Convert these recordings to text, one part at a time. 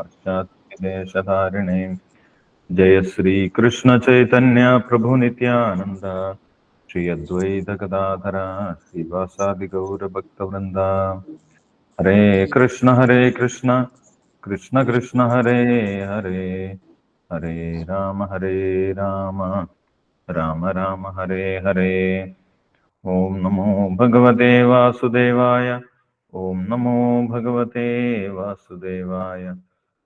पाश्चात्यदेशधारिणे जय श्रीकृष्ण चैतन्य प्रभु नित्यानन्द। श्री अद्वैत गदाधर श्रीवासादि गौरभक्तवृन्द हरे कृष्ण हरे कृष्ण। कृष्ण कृष्ण, हरे हरे। हरे राम हरे राम। राम राम, हरे हरे। ॐ नमो भगवते वासुदेवाय। ॐ नमो भगवते वासुदेवाय।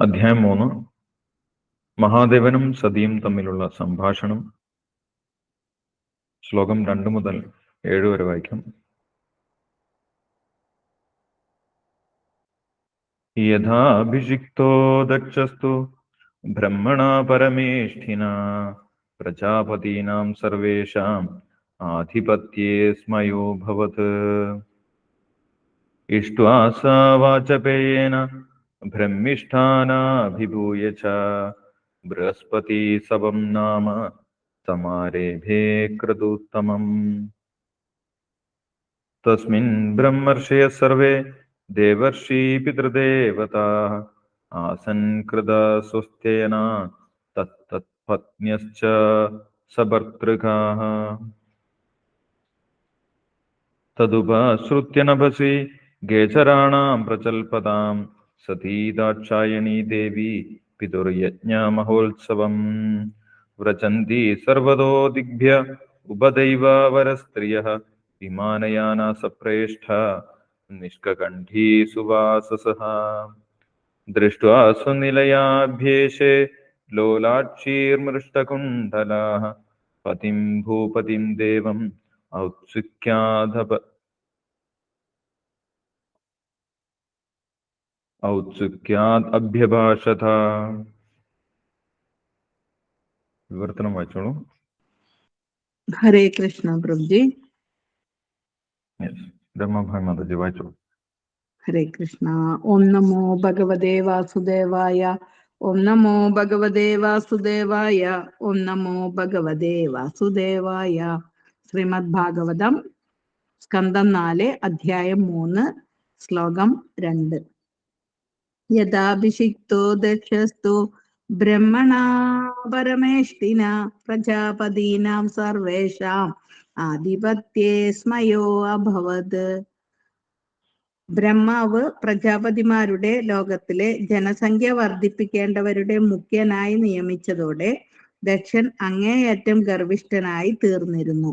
അധ്യായം മൂന്ന്. മഹാദേവനും സതിയും തമ്മിലുള്ള സംഭാഷണം. ശ്ലോകം രണ്ട് മുതൽ ഏഴ് വരെ വായിക്കാം. യഥാഭിഷിക്തോ ദക്ഷസ്തു ബ്രഹ്മണ പരമേഷ്ഠിന പ്രജാപതിനാം സർവേഷാം ആധിപത്യേ സ്മയോഭവത് ഇഷ്ട്വാസാവാചപേയേന ब्रह्मिष्ठानाभिभूय च। बृहस्पतिसवं नाम समारेभे क्रतुत्तमम् तस्मिन् ब्रह्मर्षयः सर्वे देवर्षिपितृदेवताः आसन् कृतस्वस्थेन तत्तत्पत्न्यश्च सबर्तृकाः तदुपाश्रुत्य नभसि गेचराणां प्रचल्पताम्। സതീതാക്ഷായണീ ദേവി പിതുർയജ്ഞാമഹോത്സവം വ്രചന്തി സർവതോ ദിഗ്ഭ്യ ഉപദൈവാവരസ്ത്രിയ വിമാനയാനാസപ്രേഷ്ഠ നിഷ്കകണ്ഠീ സുവാസസ. ദൃഷ്ട്വാ സുനിലയാഭ്യേഷേ ലോലാക്ഷീർമൃഷ്ടകുണ്ഡലാ പതിം ഭൂപതിം ദേവം ഔത്സുഖ്യാധപ ഔത്സുക്യാത് അഭ്യഭാഷത. വിവർത്തനം വായിച്ചോളൂ. ഹരേ കൃഷ്ണ പ്രഭുജി. ബ്രഹ്മഭായ് മാതാജി വായിച്ചോളൂ. ഹരേ കൃഷ്ണ. ഓം നമോ ഭഗവതേ വാസുദേവായ ഓം നമോ ഭഗവതേ വാസുദേവായ ഓം നമോ ഭഗവതേ വാസുദേവായ. ശ്രീമദ് ഭാഗവതം സ്കന്ധം നാല് അധ്യായം മൂന്ന് ശ്ലോകം രണ്ട്. യഥാഭിഷിക്തോ ദക്ഷസ്തു ബ്രഹ്മണാ പരമേഷ്ടിന പ്രജാപതീനാം സർവേഷാം ആധിപത്യേ സ്മയോ അഭവത് ബ്രഹ്മാവ് പ്രജാപതിമാരുടെ ലോകത്തിലെ ജനസംഖ്യ വർദ്ധിപ്പിക്കേണ്ടവരുടെ മുഖ്യനായി നിയമിച്ചതോടെ ദക്ഷൻ അങ്ങേയറ്റം ഗർവിഷ്ഠനായി തീർന്നിരുന്നു.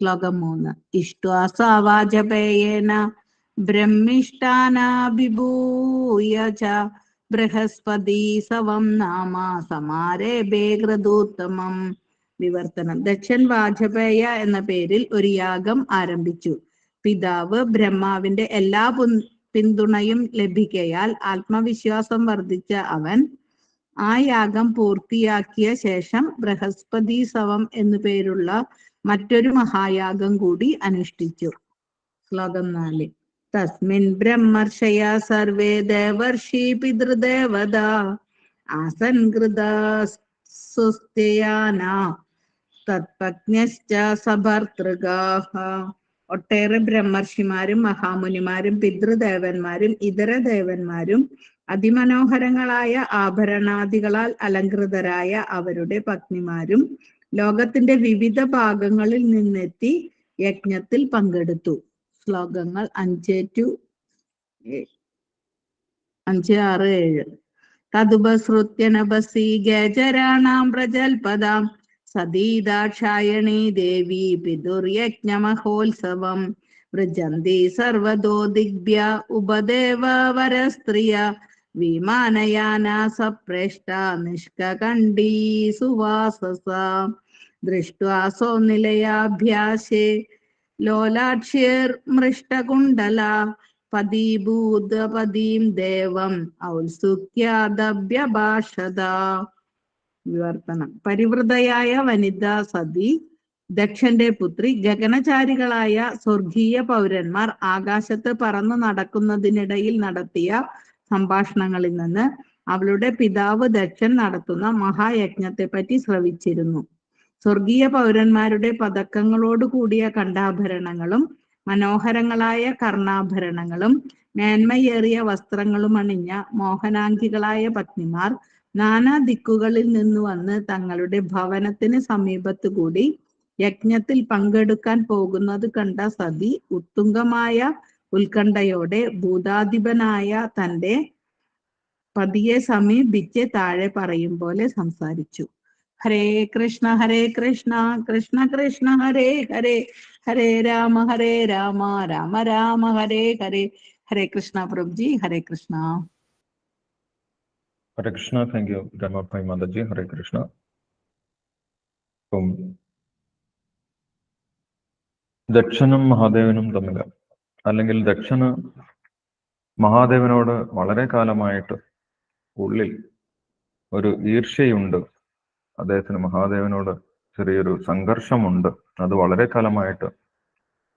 ശ്ലോകം മൂന്ന്. ഇഷ്ടാസാവാചപേയേന ബ്രഹ്മിഷ്ടാനാഭിഭൂയ ബൃഹസ്പതി സവം നാമ സമാരേഭേ ഗ്രദൂത്തമം വിവർത്തനം ദക്ഷൻ വാജപേയ എന്ന പേരിൽ ഒരു യാഗം ആരംഭിച്ചു. പിതാവ് ബ്രഹ്മാവിന്റെ എല്ലാ പിന്തുണയും ലഭിക്കയാൽ ആത്മവിശ്വാസം വർദ്ധിച്ച അവൻ ആ യാഗം പൂർത്തിയാക്കിയ ശേഷം ബൃഹസ്പതി സവം എന്നു പേരുള്ള മറ്റൊരു മഹായാഗം കൂടി അനുഷ്ഠിച്ചു. ശ്ലോകം നാല്. തസ്മിൻ ബ്രഹ്മർഷയാ സർവേ ദേവർഷി പിതൃദേവത ആസൻകൃത സുസ്ഥയാന തത്പജ്ഞശ്ച സഭർത്തൃകാഹ ഒട്ടേറെ ബ്രഹ്മർഷിമാരും മഹാമുനിമാരും പിതൃദേവന്മാരും ഇതര ദേവന്മാരും അതിമനോഹരങ്ങളായ ആഭരണാദികളാൽ അലങ്കൃതരായ അവരുടെ പത്നിമാരും ലോകത്തിന്റെ വിവിധ ഭാഗങ്ങളിൽ നിന്നെത്തി യജ്ഞത്തിൽ പങ്കെടുത്തു. ശ്ലോകങ്ങൾ അഞ്ച് ടു അഞ്ച് ആറ് ഏഴ്. തതുപസൃത്യനപസി ഗജരാണാം പ്രജൽപദാം. സതീദാക്ഷായണീ ദേവി പിതുർയജ്ഞമഹോത്സവം. വൃജന്തി സർവതോ ദിഗ്ഭ്യ ഉപദേവ വരസ്ത്രിയ. വിമാനയാന സപ്രേഷ്ട നിഷ്കണ്ഠീ സുവാസസ. ദൃഷ്ട്വാ സോനിലയാഭ്യാസേ ലോലാക്ഷിർ മൃഷ്ടകുണ്ടല പതിഭൂതപതിം ദേവം ഔത്സുഖ്യാദഭ്യഭാഷത വിവർത്തനം. പരിവൃതയായ വനിത സതി ദക്ഷന്റെ പുത്രി ഗഗനചാരികളായ സ്വർഗീയ പൗരന്മാർ ആകാശത്ത് പറന്നു നടക്കുന്നതിനിടയിൽ നടത്തിയ സംഭാഷണങ്ങളിൽ നിന്ന് അവളുടെ പിതാവ് ദക്ഷൻ നടത്തുന്ന മഹായജ്ഞത്തെ പറ്റി ശ്രവിച്ചിരുന്നു. സ്വർഗീയ പൗരന്മാരുടെ പതക്കങ്ങളോട് കൂടിയ കണ്ഠാഭരണങ്ങളും മനോഹരങ്ങളായ കർണാഭരണങ്ങളും മേന്മയേറിയ വസ്ത്രങ്ങളും അണിഞ്ഞ മോഹനാംഗികളായ പത്നിമാർ നാനാ ദിക്കുകളിൽ നിന്ന് വന്ന് തങ്ങളുടെ ഭവനത്തിന് സമീപത്തു കൂടി യജ്ഞത്തിൽ പങ്കെടുക്കാൻ പോകുന്നത് കണ്ട സതി ഉത്തുംഗമായ ഉത്കണ്ഠയോടെ ഭൂതാധിപനായ തന്റെ പതിയെ സമീപിച്ച് താഴെ പറയും പോലെ സംസാരിച്ചു. Hare Krishna Hare Krishna Krishna Krishna Hare Hare Hare Rama Hare Rama Rama Rama Hare Hare Hare Krishna Prabhuji Hare Krishna. Hare Krishna thank you Ramabai Mataji Hare Krishna. അപ്പം ദക്ഷനും മഹാദേവനും തമ്മിൽ അല്ലെങ്കിൽ ദക്ഷന് മഹാദേവനോട് വളരെ കാലമായിട്ട് ഉള്ളിൽ ഒരു ഈർഷ്യയുണ്ട്. അദ്ദേഹത്തിന് മഹാദേവനോട് ചെറിയൊരു സംഘർഷമുണ്ട്. അത് വളരെ കാലമായിട്ട്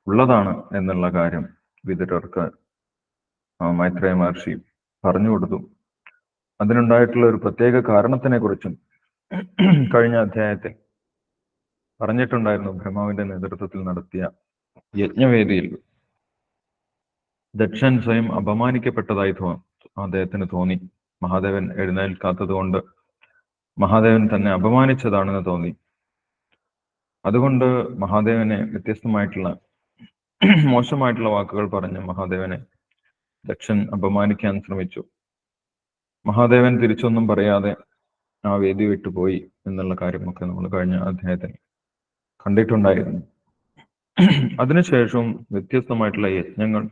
ഉള്ളതാണ് എന്നുള്ള കാര്യം വിതുരർക്ക് മൈത്രേയ മഹർഷി പറഞ്ഞു കൊടുത്തു. അതിനുണ്ടായിട്ടുള്ള ഒരു പ്രത്യേക കാരണത്തിനെ കുറിച്ചും കഴിഞ്ഞ അധ്യായത്തിൽ പറഞ്ഞിട്ടുണ്ടായിരുന്നു. ബ്രഹ്മാവിന്റെ നേതൃത്വത്തിൽ നടത്തിയ യജ്ഞവേദിയിൽ ദക്ഷൻ സ്വയം അപമാനിക്കപ്പെട്ടതായി അദ്ദേഹത്തിന് തോന്നി. മഹാദേവൻ എഴുന്നേൽക്കാത്തത് കൊണ്ട് മഹാദേവൻ തന്നെ അപമാനിച്ചതാണെന്ന് തോന്നി. അതുകൊണ്ട് മഹാദേവനെ വ്യത്യസ്തമായിട്ടുള്ള മോശമായിട്ടുള്ള വാക്കുകൾ പറഞ്ഞ് മഹാദേവനെ ദക്ഷൻ അപമാനിക്കാൻ ശ്രമിച്ചു. മഹാദേവൻ തിരിച്ചൊന്നും പറയാതെ ആ വേദി വിട്ടുപോയി എന്നുള്ള കാര്യമൊക്കെ നമ്മൾ കഴിഞ്ഞ അദ്ദേഹത്തിൽ കണ്ടിട്ടുണ്ടായിരുന്നു. അതിനുശേഷവും വ്യത്യസ്തമായിട്ടുള്ള യജ്ഞങ്ങൾ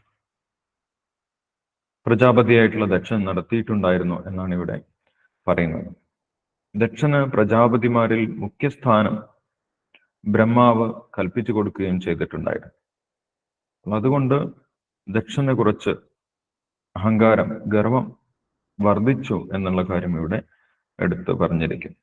പ്രജാപതിയായിട്ടുള്ള ദക്ഷൻ നടത്തിയിട്ടുണ്ടായിരുന്നു എന്നാണ് ഇവിടെ പറയുന്നത്. ദക്ഷന് പ്രജാപതിമാരിൽ മുഖ്യസ്ഥാനം ബ്രഹ്മാവ് കൽപ്പിച്ചു കൊടുക്കുകയും ചെയ്തിട്ടുണ്ടായിരുന്നു. അതുകൊണ്ട് ദക്ഷന് കുറച്ച് അഹങ്കാരം ഗർവം വർദ്ധിച്ചു എന്നുള്ള കാര്യം ഇവിടെ എടുത്ത് പറഞ്ഞിരിക്കുന്നു.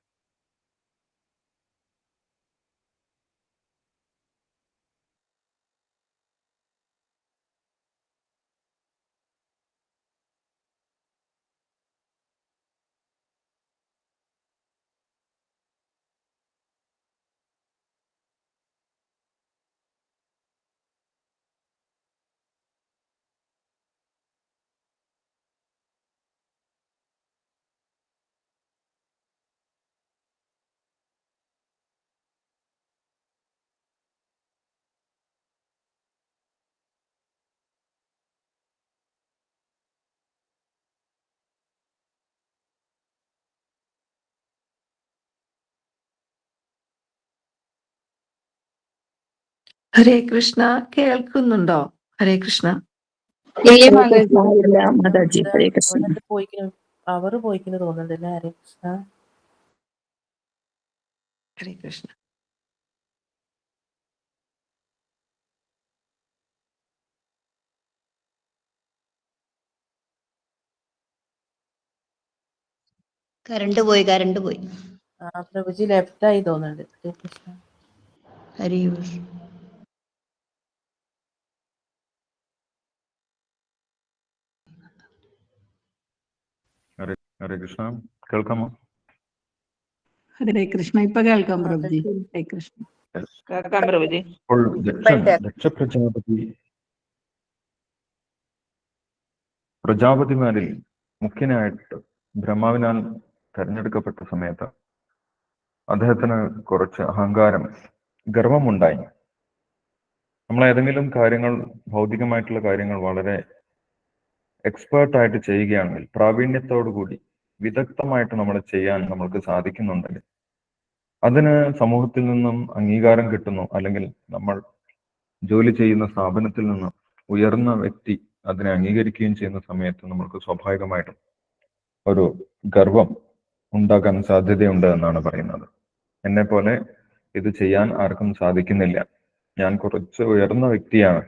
ഹരേ കൃഷ്ണ കേൾക്കുന്നുണ്ടോ? ഹരേ കൃഷ്ണ. മാതാജി കൃഷ്ണ. ഹരേ കൃഷ്ണ. അവനത് പോയിക്കുന്നു തോന്നുന്നുണ്ടല്ലേ ഹരേ കൃഷ്ണ? ഹരേ കൃഷ്ണ. കറണ്ട് പോയി കറണ്ട് പോയി. പ്രഭുജി ലെഫ്റ്റ് ആയി തോന്നുന്നുണ്ട്. ഹരേ കൃഷ്ണ. ഹരി ഹരേ കൃഷ്ണ. കേൾക്കാമോ? ഹരേ കൃഷ്ണ. ഇപ്പൊ കേൾക്കാം പ്രഭുജി. ഹരേ കൃഷ്ണ. കേൾക്കാം പ്രഭുജി. ദക്ഷ പ്രജാപതി പ്രജാപതിമാരിൽ മുഖ്യനായിട്ട് ബ്രഹ്മാവിനാൽ തെരഞ്ഞെടുക്കപ്പെട്ട സമയത്ത് അദ്ദേഹത്തിന് കുറച്ച് അഹങ്കാരം ഗർവമുണ്ടായി. നമ്മൾ ഏതെങ്കിലും കാര്യങ്ങൾ ഭൗതികമായിട്ടുള്ള കാര്യങ്ങൾ വളരെ എക്സ്പേർട്ടായിട്ട് ചെയ്യുകയാണെങ്കിൽ പ്രാവീണ്യത്തോടു കൂടി വിദഗ്ധമായിട്ട് നമ്മൾ ചെയ്യാൻ നമ്മൾക്ക് സാധിക്കുന്നുണ്ടെങ്കിൽ അതിന് സമൂഹത്തിൽ നിന്നും അംഗീകാരം കിട്ടുന്നു. അല്ലെങ്കിൽ നമ്മൾ ജോലി ചെയ്യുന്ന സ്ഥാപനത്തിൽ നിന്ന് ഉയർന്ന വ്യക്തി അതിനെ അംഗീകരിക്കുകയും ചെയ്യുന്ന സമയത്ത് നമ്മൾക്ക് സ്വാഭാവികമായിട്ടും ഒരു ഗർവം ഉണ്ടാക്കാൻ സാധ്യതയുണ്ട് എന്നാണ് പറയുന്നത്. എന്നെ പോലെ ഇത് ചെയ്യാൻ ആർക്കും സാധിക്കുന്നില്ല. ഞാൻ കുറച്ച് ഉയർന്ന വ്യക്തിയാണ്.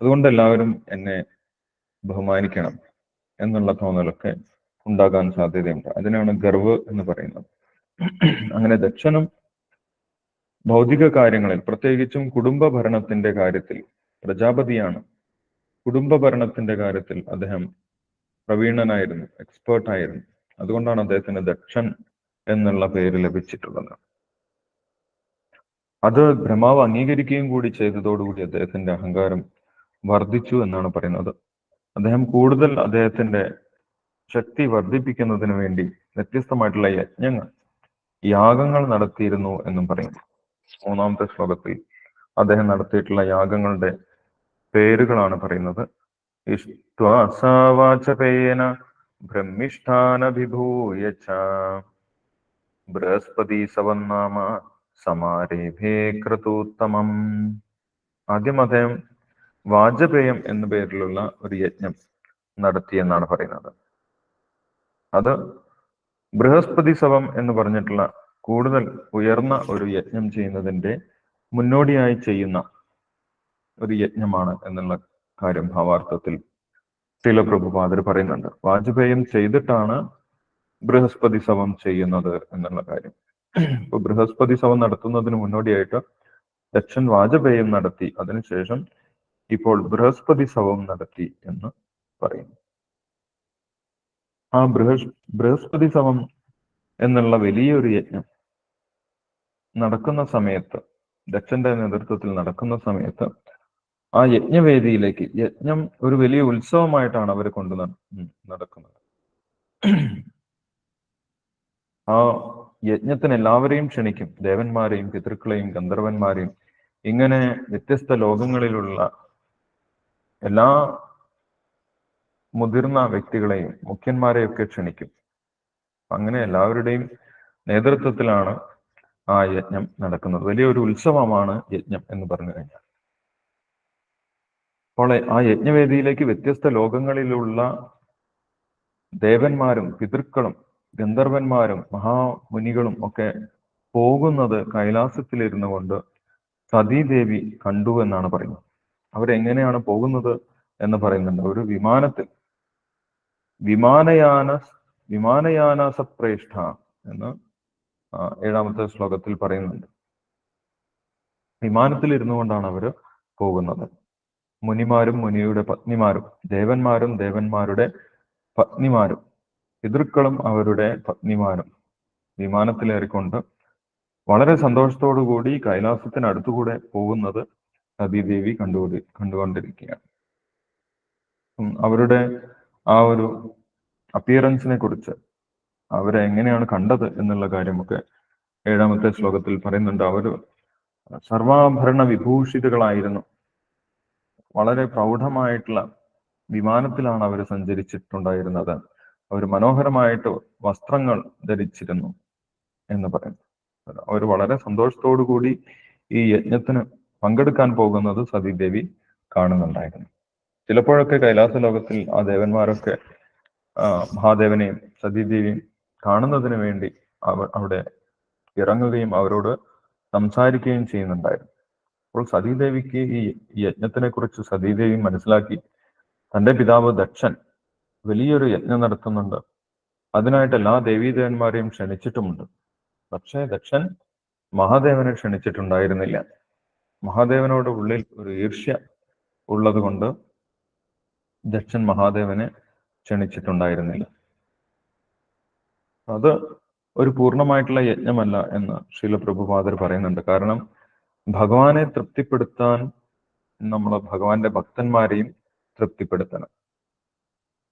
അതുകൊണ്ട് എല്ലാവരും എന്നെ ബഹുമാനിക്കണം എന്നുള്ള തോന്നലൊക്കെ ഉണ്ടാകാൻ സാധ്യതയുണ്ട്. അതിനാണ് ഗർവ് എന്ന് പറയുന്നത്. അങ്ങനെ ദക്ഷനും ഭൗതിക കാര്യങ്ങളിൽ പ്രത്യേകിച്ചും കുടുംബ ഭരണത്തിന്റെ കാര്യത്തിൽ പ്രജാപതിയാണ്. കുടുംബ ഭരണത്തിന്റെ കാര്യത്തിൽ അദ്ദേഹം പ്രവീണനായിരുന്നു എക്സ്പേർട്ട് ആയിരുന്നു. അതുകൊണ്ടാണ് അദ്ദേഹത്തിന് ദക്ഷൻ എന്നുള്ള പേര് ലഭിച്ചിട്ടുള്ളത്. അത് ബ്രഹ്മാവ് അംഗീകരിക്കുകയും കൂടി ചെയ്തതോടുകൂടി അദ്ദേഹത്തിന്റെ അഹങ്കാരം വർദ്ധിച്ചു എന്നാണ് പറയുന്നത്. അദ്ദേഹം കൂടുതൽ അദ്ദേഹത്തിന്റെ ശക്തി വർദ്ധിപ്പിക്കുന്നതിന് വേണ്ടി വ്യത്യസ്തമായിട്ടുള്ള യജ്ഞങ്ങൾ യാഗങ്ങൾ നടത്തിയിരുന്നു എന്നും പറയുന്നു മൂന്നാമത്തെ ശ്ലോകത്തിൽ അദ്ദേഹം നടത്തിയിട്ടുള്ള യാഗങ്ങളുടെ പേരുകളാണ് പറയുന്നത്. ഇഷ്ടേന ബ്രഹ്മിഷ്ഠാനഭിഭൂയ ബൃഹസ്പതി സവന്നാമ സമാരേഭേ ക്രതൂത്തമം ആദ്യം അദ്ദേഹം വാജപേയം എന്ന പേരിലുള്ള ഒരു യജ്ഞം നടത്തി എന്നാണ് പറയുന്നത്. അത് ബൃഹസ്പതി സവം എന്ന് പറഞ്ഞിട്ടുള്ള കൂടുതൽ ഉയർന്ന ഒരു യജ്ഞം ചെയ്യുന്നതിന്റെ മുന്നോടിയായി ചെയ്യുന്ന ഒരു യജ്ഞമാണ് എന്നുള്ള കാര്യം ഭാവാർത്ഥത്തിൽ പ്രഭുപാദർ പറയുന്നുണ്ട്. വാജപേയം ചെയ്തിട്ടാണ് ബൃഹസ്പതി സവം ചെയ്യുന്നത് എന്നുള്ള കാര്യം. ഇപ്പൊ ബൃഹസ്പതി സവം നടത്തുന്നതിന് മുന്നോടിയായിട്ട് ദക്ഷൻ വാജപേയം നടത്തി. അതിനുശേഷം ഇപ്പോൾ ബൃഹസ്പതി സവം നടത്തി എന്ന് പറയുന്നു. ആ ബൃഹസ് ബൃഹസ്പതി സമം എന്നുള്ള വലിയൊരു യജ്ഞം നടക്കുന്ന സമയത്ത് ദക്ഷന്റെ നേതൃത്വത്തിൽ നടക്കുന്ന സമയത്ത് ആ യജ്ഞവേദിയിലേക്ക് യജ്ഞം ഒരു വലിയ ഉത്സവമായിട്ടാണ് അവർ കൊണ്ടു നടക്കുന്നത്. ആ യജ്ഞത്തിന് എല്ലാവരെയും ക്ഷണിക്കും. ദേവന്മാരെയും പിതൃക്കളെയും ഗന്ധർവന്മാരെയും. ഇങ്ങനെ വ്യത്യസ്ത ലോകങ്ങളിലുള്ള എല്ലാ മുതിർന്ന വ്യക്തികളെയും മുഖ്യന്മാരെയൊക്കെ ക്ഷണിക്കും. അങ്ങനെ എല്ലാവരുടെയും നേതൃത്വത്തിലാണ് ആ യജ്ഞം നടക്കുന്നത്. വലിയൊരു ഉത്സവമാണ് യജ്ഞം എന്ന് പറഞ്ഞു കഴിഞ്ഞാൽ. അപ്പോൾ ആ യജ്ഞവേദിയിലേക്ക് വ്യത്യസ്ത ലോകങ്ങളിലുള്ള ദേവന്മാരും പിതൃക്കളും ഗന്ധർവന്മാരും മഹാമുനികളും ഒക്കെ പോകുന്നത് കൈലാസത്തിലിരുന്നു കൊണ്ട് സതീദേവി കണ്ടു എന്നാണ് പറയുന്നത്. അവരെങ്ങനെയാണ് പോകുന്നത് എന്ന് പറയുന്നുണ്ട്. ഒരു വിമാനത്തിൽ. വിമാനയാന വിമാനയാന സപ്രേഷ്ഠ എന്ന് ഏഴാമത്തെ ശ്ലോകത്തിൽ പറയുന്നുണ്ട്. വിമാനത്തിൽ ഇരുന്നു കൊണ്ടാണ് അവർ പോകുന്നത്. മുനിമാരും മുനിയുടെ പത്നിമാരും ദേവന്മാരും ദേവന്മാരുടെ പത്നിമാരും പിതൃക്കളും അവരുടെ പത്നിമാരും വിമാനത്തിലേറിക്കൊണ്ട് വളരെ സന്തോഷത്തോടു കൂടി കൈലാസത്തിനടുത്തുകൂടെ പോകുന്നത് സതീദേവി കണ്ടുകൊണ്ടി കണ്ടുകൊണ്ടിരിക്കുകയാണ്. അവരുടെ ആ ഒരു അപ്പിയറൻസിനെ കുറിച്ച് അവരെ എങ്ങനെയാണ് കണ്ടത് എന്നുള്ള കാര്യമൊക്കെ ഏഴാമത്തെ ശ്ലോകത്തിൽ പറയുന്നുണ്ട്. അവർ സർവാഭരണ വിഭൂഷിതകളായിരുന്നു. വളരെ പ്രൗഢമായിട്ടുള്ള വിമാനത്തിലാണ് അവർ സഞ്ചരിച്ചിട്ടുണ്ടായിരുന്നത്. അവർ മനോഹരമായിട്ട് വസ്ത്രങ്ങൾ ധരിച്ചിരുന്നു എന്ന് പറയുന്നു. അവർ വളരെ സന്തോഷത്തോടു കൂടി ഈ യജ്ഞത്തിന് പങ്കെടുക്കാൻ പോകുന്നത് സതീദേവി കാണുന്നുണ്ടായിരുന്നു. ചിലപ്പോഴൊക്കെ കൈലാസ ലോകത്തിൽ ആ ദേവന്മാരൊക്കെ മഹാദേവനെയും സതീദേവിയും കാണുന്നതിന് വേണ്ടി അവ അവിടെ ഇറങ്ങുകയും അവരോട് സംസാരിക്കുകയും ചെയ്യുന്നുണ്ടായിരുന്നു. അപ്പോൾ സതീദേവിക്ക് ഈ യജ്ഞത്തിനെ കുറിച്ച് സതീദേവി മനസ്സിലാക്കി തന്റെ പിതാവ് ദക്ഷൻ വലിയൊരു യജ്ഞം നടത്തുന്നുണ്ട്. അതിനായിട്ട് എല്ലാ ദേവീദേവന്മാരെയും ക്ഷണിച്ചിട്ടുമുണ്ട്. പക്ഷേ ദക്ഷൻ മഹാദേവനെ ക്ഷണിച്ചിട്ടുണ്ടായിരുന്നില്ല. മഹാദേവനോട് ഉള്ളിൽ ഒരു ഈർഷ്യ ഉള്ളതുകൊണ്ട് ദക്ഷൻ മഹാദേവനെ ക്ഷണിച്ചിട്ടുണ്ടായിരുന്നില്ല. അത് ഒരു പൂർണമായിട്ടുള്ള യജ്ഞമല്ല എന്ന് ശീലപ്രഭുപാദർ പറയുന്നുണ്ട്. കാരണം ഭഗവാനെ തൃപ്തിപ്പെടുത്താൻ നമ്മൾ ഭഗവാന്റെ ഭക്തന്മാരെയും തൃപ്തിപ്പെടുത്തണം.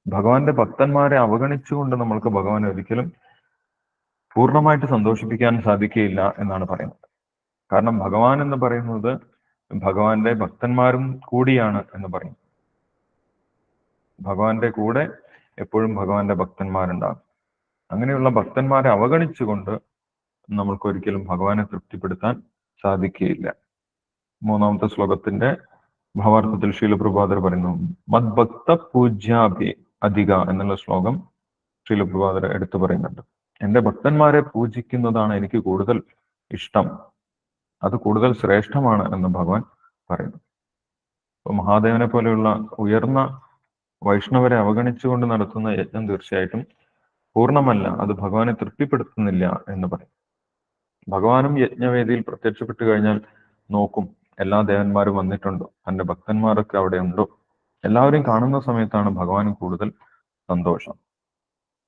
ഭഗവാന്റെ ഭക്തന്മാരെ അവഗണിച്ചുകൊണ്ട് നമ്മൾക്ക് ഭഗവാനെ ഒരിക്കലും പൂർണമായിട്ട് സന്തോഷിപ്പിക്കാൻ സാധിക്കുകയില്ല എന്നാണ് പറയുന്നത്. കാരണം ഭഗവാൻ എന്ന് പറയുന്നത് ഭഗവാന്റെ ഭക്തന്മാരും കൂടിയാണ് എന്ന് പറയും. ഭഗവാന്റെ കൂടെ എപ്പോഴും ഭഗവാന്റെ ഭക്തന്മാരുണ്ടാകും. അങ്ങനെയുള്ള ഭക്തന്മാരെ അവഗണിച്ചുകൊണ്ട് നമ്മൾക്ക് ഒരിക്കലും ഭഗവാനെ തൃപ്തിപ്പെടുത്താൻ സാധിക്കുകയില്ല. മൂന്നാമത്തെ ശ്ലോകത്തിന്റെ ഭാവാർത്ഥത്തിൽ ശീലപ്രഭാതർ പറയുന്നു മദ്ഭക്ത പൂജ്യാഭി അധിക എന്നുള്ള ശ്ലോകം ശീലപ്രഭാതർ എടുത്തു പറയുന്നുണ്ട്. എന്റെ ഭക്തന്മാരെ പൂജിക്കുന്നതാണ് എനിക്ക് കൂടുതൽ ഇഷ്ടം. അത് കൂടുതൽ ശ്രേഷ്ഠമാണ് എന്ന് ഭഗവാൻ പറയുന്നു. അപ്പൊ മഹാദേവനെ പോലെയുള്ള ഉയർന്ന വൈഷ്ണവരെ അവഗണിച്ചുകൊണ്ട് നടത്തുന്ന യജ്ഞം തീർച്ചയായിട്ടും പൂർണമല്ല. അത് ഭഗവാനെ തൃപ്തിപ്പെടുത്തുന്നില്ല എന്ന് പറയും. ഭഗവാനും യജ്ഞവേദിയിൽ പ്രത്യക്ഷപ്പെട്ടു കഴിഞ്ഞാൽ നോക്കും എല്ലാ ദേവന്മാരും വന്നിട്ടുണ്ടോ? തന്റെ ഭക്തന്മാരൊക്കെ അവിടെ ഉണ്ടോ? എല്ലാവരും കാണുന്ന സമയത്താണ് ഭഗവാന് കൂടുതൽ സന്തോഷം.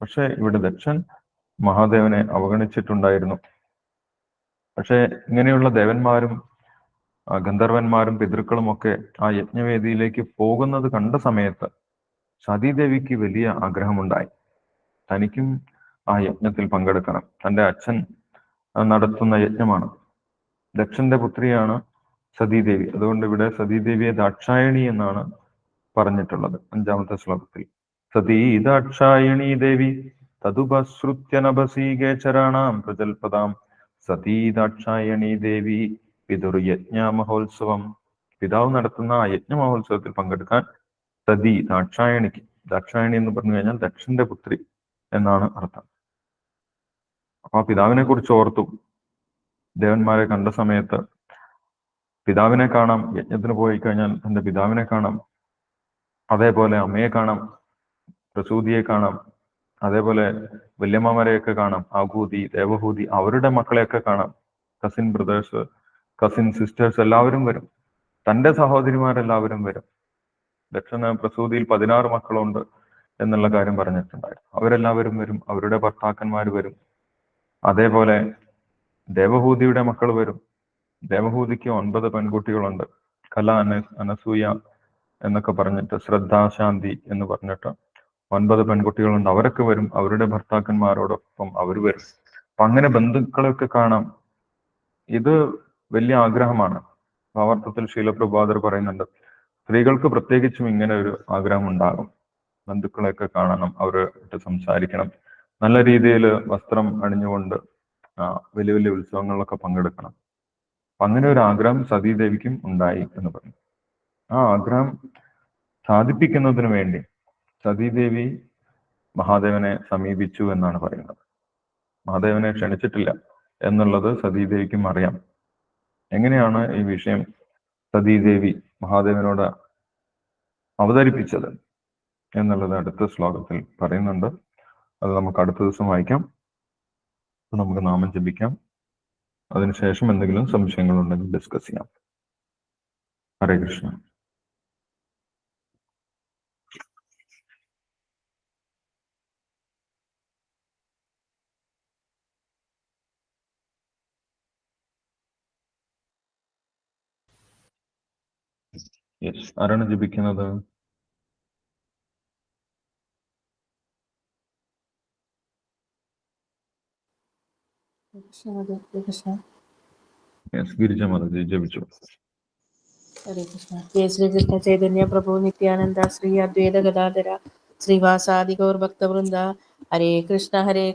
പക്ഷെ ഇവിടെ ദക്ഷൻ മഹാദേവനെ അവഗണിച്ചിട്ടുണ്ടായിരുന്നു. പക്ഷെ ഇങ്ങനെയുള്ള ദേവന്മാരും ഗന്ധർവന്മാരും പിതൃക്കളും ഒക്കെ ആ യജ്ഞവേദിയിലേക്ക് പോകുന്നത് കണ്ട സമയത്ത് സതീദേവിക്ക് വലിയ ആഗ്രഹമുണ്ടായി. തനിക്കും ആ യജ്ഞത്തിൽ പങ്കെടുക്കണം. തന്റെ അച്ഛൻ നടത്തുന്ന യജ്ഞമാണ്. ദക്ഷന്റെ പുത്രിയാണ് സതീദേവി അതുകൊണ്ട് ഇവിടെ സതീദേവിയെ ദാക്ഷായണി എന്നാണ് പറഞ്ഞിട്ടുള്ളത് അഞ്ചാമത്തെ ശ്ലോകത്തിൽ. സതീ ദാക്ഷായണി ദേവി തതുപശ്രുത്യനഭസീകേചരാണാം പ്രജൽപതാം സതീ ദേവി പിതൃ യജ്ഞ മഹോത്സവം. പിതാവ് നടത്തുന്ന ആ യജ്ഞ മഹോത്സവത്തിൽ പങ്കെടുക്കാൻ സതി ദാക്ഷായണിക്ക് ദാക്ഷായണി എന്ന് പറഞ്ഞു കഴിഞ്ഞാൽ ദക്ഷന്റെ പുത്രി എന്നാണ് അർത്ഥം. അപ്പൊ ആ പിതാവിനെ കുറിച്ച് ഓർത്തു. ദേവന്മാരെ കണ്ട സമയത്ത് പിതാവിനെ കാണാം യജ്ഞത്തിന് പോയി കഴിഞ്ഞാൽ തന്റെ പിതാവിനെ കാണാം അതേപോലെ അമ്മയെ കാണാം പ്രസൂതിയെ കാണാം അതേപോലെ വല്യമ്മമാരെയൊക്കെ കാണാം. ആകൂതി ദേവഹൂതി അവരുടെ മക്കളെയൊക്കെ കാണാം. കസിൻ ബ്രദേഴ്സ് കസിൻ സിസ്റ്റേഴ്സ് എല്ലാവരും വരും. തന്റെ സഹോദരിമാരെല്ലാവരും വരും. ദക്ഷന് പ്രസൂതിയിൽ പതിനാറ് മക്കളുണ്ട് എന്നുള്ള കാര്യം പറഞ്ഞിട്ടുണ്ടായിരുന്നു. അവരെല്ലാവരും വരും. അവരുടെ ഭർത്താക്കന്മാർ വരും. അതേപോലെ ദേവഹൂതിയുടെ മക്കൾ വരും. ദേവഹൂതിക്ക് ഒൻപത് പെൺകുട്ടികളുണ്ട്. കല അന അനസൂയ എന്നൊക്കെ പറഞ്ഞിട്ട് ശ്രദ്ധാശാന്തി എന്ന് പറഞ്ഞിട്ട് ഒൻപത് പെൺകുട്ടികളുണ്ട്. അവരൊക്കെ വരും. അവരുടെ ഭർത്താക്കന്മാരോടൊപ്പം അവർ വരും. അപ്പൊ അങ്ങനെ ബന്ധുക്കളെയൊക്കെ കാണാം. ഇത് വലിയ ആഗ്രഹമാണ്. ഭാവാർത്ഥത്തിൽ ശീലപ്രഭാതർ പറയുന്നുണ്ട് സ്ത്രീകൾക്ക് പ്രത്യേകിച്ചും ഇങ്ങനെ ഒരു ആഗ്രഹം ഉണ്ടാകും. ബന്ധുക്കളെയൊക്കെ കാണണം അവരായിട്ട് സംസാരിക്കണം. നല്ല രീതിയിൽ വസ്ത്രം അണിഞ്ഞുകൊണ്ട് വലിയ വലിയ ഉത്സവങ്ങളിലൊക്കെ പങ്കെടുക്കണം. അങ്ങനെ ഒരു ആഗ്രഹം സതീദേവിക്കും ഉണ്ടായി എന്ന് പറഞ്ഞു. ആ ആഗ്രഹം സാധിപ്പിക്കുന്നതിന് വേണ്ടി സതീദേവി മഹാദേവനെ സമീപിച്ചു എന്നാണ് പറയുന്നത്. മഹാദേവനെ ക്ഷണിച്ചിട്ടില്ല എന്നുള്ളത് സതീദേവിക്കും അറിയാം. എങ്ങനെയാണ് ഈ വിഷയം സതീദേവി മഹാദേവനോട് അവതരിപ്പിച്ചത് എന്നുള്ളത് അടുത്ത ശ്ലോകത്തിൽ പറയുന്നുണ്ട്. അത് നമുക്ക് അടുത്ത ദിവസം വായിക്കാം. നമുക്ക് നാമം ജപിക്കാം. അതിനുശേഷം എന്തെങ്കിലും സംശയങ്ങളുണ്ടെങ്കിൽ ഡിസ്കസ് ചെയ്യാം. ഹരേ കൃഷ്ണ. യെസ് ആരാണ് ജപിക്കുന്നത്? യെസ് ഗിരിജ. മാതാജി ജപിച്ചു. ഹരേ കൃഷ്ണ. ജയ ശ്രീകൃഷ്ണ ചൈതന്യ പ്രഭു നിത്യാനന്ദ ശ്രീ അദ്വൈത ഗദാധര ശ്രീവാസാദി ഗൗർ ഭക്തവൃന്ദ ഹരേ കൃഷ്ണ ഹരേ